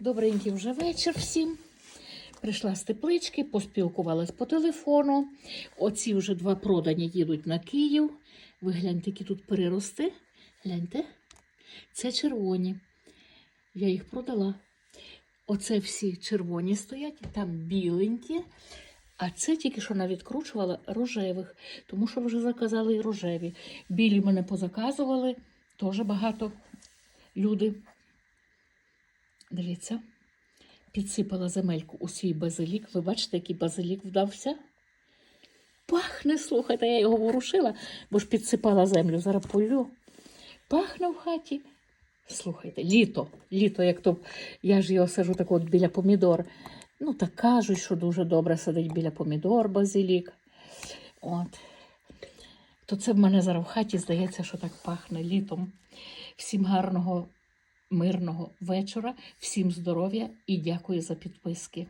Добренький вже вечір всім. Прийшла з теплички, поспілкувалась по телефону. Оці вже два продані їдуть на Київ. Ви гляньте, які тут перерости. Гляньте. Це червоні. Я їх продала. Оце всі червоні стоять, там біленькі. А це тільки що навідкручувала рожевих, тому що вже заказали і рожеві. Білі мене позаказували, теж багато люди. Дивіться, підсипала земельку у свій базилік. Ви бачите, який базилік вдався? Пахне, слухайте, я його ворушила, бо ж підсипала землю, зараз полю. Пахне в хаті. Слухайте, літо, літо, як то я ж його сажу так от біля помідор. Ну, так кажуть, що дуже добре сидить біля помідор базилік. От. То це в мене зараз в хаті здається, що так пахне літом. Всім гарного, мирного вечора, всім здоров'я і дякую за підписки.